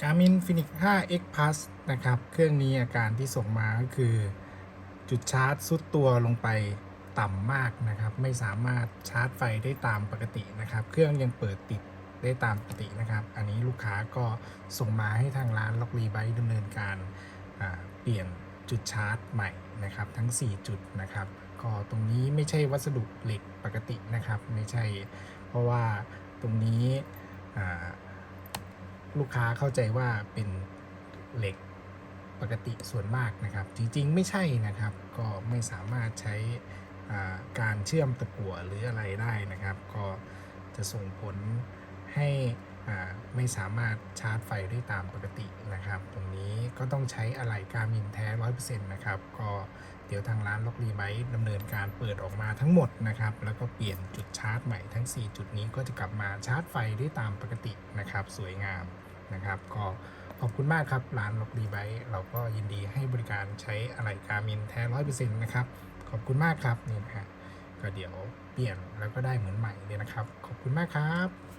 Garmin Fenix 5 X Plus นะครับ เครื่องนี้อาการที่ส่งมาก็คือ จุดชาร์จซุดตัวลงไปต่ำมากนะครับ ไม่สามารถชาร์จไฟได้ตามปกตินะครับ เครื่องยังเปิดติดได้ตามปกตินะครับ อันนี้ลูกค้าก็ส่งมาให้ทางร้านล็อกรีไบดำเนินการเปลี่ยนจุดชาร์จใหม่นะครับ ทั้ง 4 จุดนะครับ ก็ตรงนี้ไม่ใช่วัสดุเหล็กปกตินะครับ ไม่ใช่ เพราะว่าตรงนี้ ลูกค้าเข้าใจว่าเป็นเหล็กปกติส่วนมากนะครับ จริงๆ ไม่ใช่นะครับ ก็ไม่สามารถใช้การเชื่อมตะกั่วหรืออะไรได้นะครับ ก็จะส่งผลให้อ่าไม่สามารถชาร์จไฟได้ตามปกตินะ ก็ต้องใช้อะไหล่กามินแท้ 100%นะครับ ก็เดี๋ยวทางร้านล็อกรีไบดำเนินการเปิดออกมาทั้งหมดนะครับ แล้วก็เปลี่ยนจุดชาร์จใหม่ทั้ง 4 จุดนี้ก็จะกลับมาชาร์จไฟได้ตามปกตินะครับ สวยงามนะครับ ก็ขอบคุณมากครับ ร้านล็อกดีไบเราก็ยินดีให้บริการใช้อะไหล่กามินแท้ร้อยเปอร์เซ็นต์นะครับ ขอบคุณมากครับนี่นะฮะก็เดี๋ยวเปลี่ยนแล้วก็ได้เหมือนใหม่เลยนะครับ ขอบคุณมากครับ